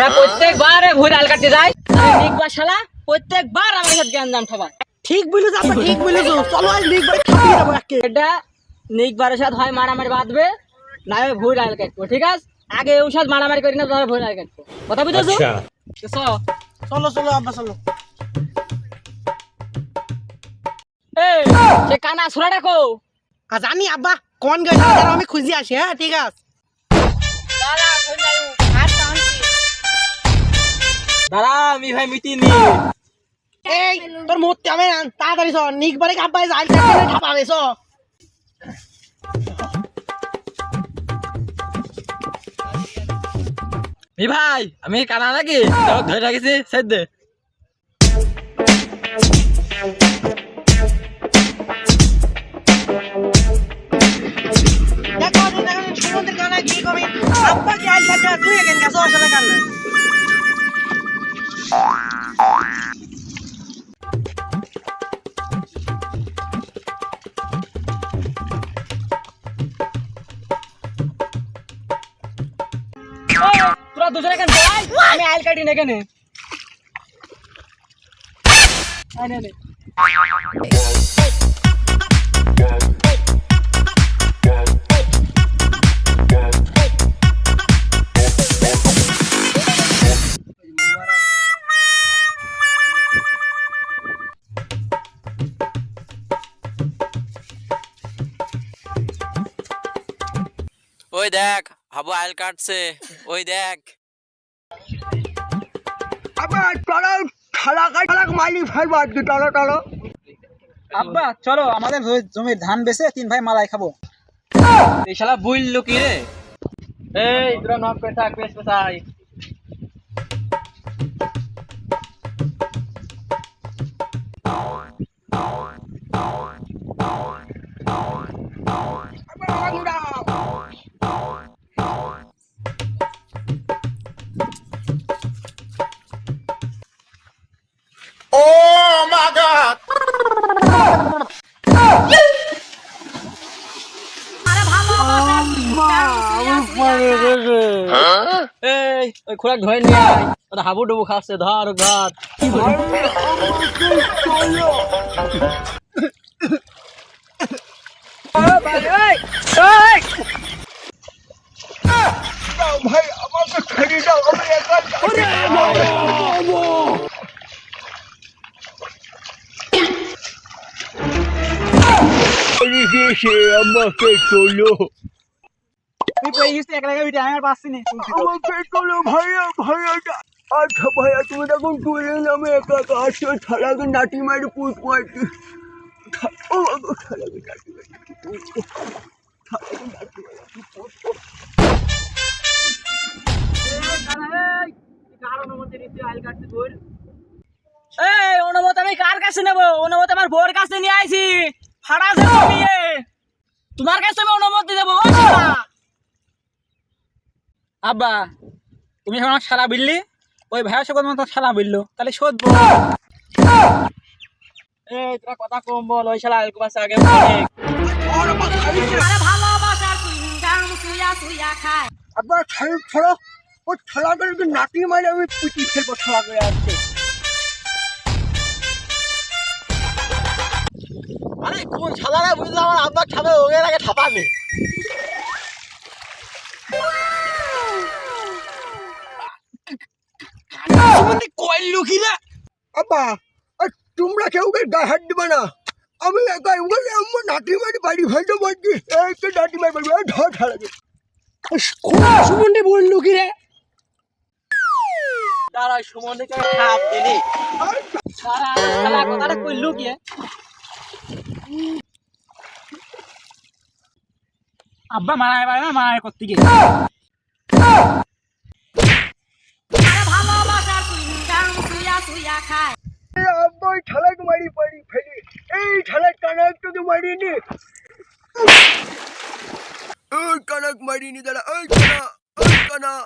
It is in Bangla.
ওরা প্রত্যেকবার ভুল আল কাটতে যায় নিকবার শালা প্রত্যেকবার আমার সাথে ঠিক বলেছ আব্বা ঠিক বলেছ। চলো আজ লিগ বাড়ি খাপিয়ে দেবো একে। এটা নিকবারের সাথে হয় মারামারি বাঁধবে না হয় ভুল আল কাটবো ঠিক আছে? আগে ওর সাথে মারামারি করি না তোমার ভুল আল কাটবো কথা বুঝেছ? চলো। চলো আব্বা চলো। এই, সে কানা ছোড়া ডাকো জানি আব্বা কোন গেছে আমি খুঁজে আসি হ্যাঁ ঠিক আছে। দাঁড়া আমি ভাই মিটি নি এই তোর মরতে না তাড়াতাড়ি সর যাই ঠাপাবে চ। মি ভাই আমি কানা নাকি? ধরে রাখিছি সেদ দে। দেখো দেখো সমুদ্রের গানা কি কবি? আব্বা কি থাকে তুই এখানে গেছো আসলে তোরা দুজনে কেন যাই আমি আইল কাটি না কেন আয় নে, নে। ওই দেখ হাবু আইল কাটছে। ওই দেখ। আব্বা চলো খালা খালা মালি ফেলব আজকে চলো চলো আব্বা চলো আমাদের জমি- জমির ধান বেচে তিন ভাই মালাই খাব। এই শালা বুইল কি রে। এই তোরা নক পেটা থাক বেশ এই ওই খোরাক ধরে নিয়ে আয়। ওটা হাবু ডুবু খাচ্ছে ধর ধর। ভাই আমাকে ছেড়ে দাও আমি একা আমাকে তোলো। তুই পড়ে গেছিস এক লাগাই উঠে আমি আর পাচ্ছি না। আমাকে তোলো ভাইয়া ভাইয়া আচ্ছা ভাইয়া তুমি তখন তুলে নামে একা একা আসছো ছাড়াকে নাটি মারি পুষ মারছি ও বাবা, ছাড়াকে নাটি মারি ছাড়াকে নাটি মারি এই অনুমত আমি কার কাছে নেব? অনুমত আমার বোর কাছে নিয়ে আইছি। ফাড়া তোমার কাছে আমি অনুমতি দেবো। আব্বা তুমি এখন আমার শালা বিললি? ওই ভাইয়ের সঙ্গে তোমার শালা বিললো। তাহলে এই তোরা কথা কম বল ওই শালা পাশে আগে অনেক আবার ছাড়ো ছাড়ো। ছাড়াকে নাটি মারি আমি পুঁটি ফেলব ছাড়াকে আসছে আরে কোন শালারা বুঝলে আমার আব্বা খাবে? ওদের আগে ঠাপাবে। মানে কইলু কি না আব্বা আর তোমরা কেউ কে গায়ে হাত দিবে না? আমি একা বলে আমার নাটি মারি বাড়ি ফেলতে পারছি। এই তো নাটি মারি বাড়ি ধর ছাড়াকে সুমন্ডি বললু কি রে? তারা সুমনকে খাপ দিলি। সারা কথাটা কইলু কি আব্বা মারায় পারে না মারায় করতে গিয়ে। સુયા ખાય આમ તો ઠલક મળી પડી ફેરી. એ ઠલક કણક તો મળી ની. કણક મળી ની દડા કણા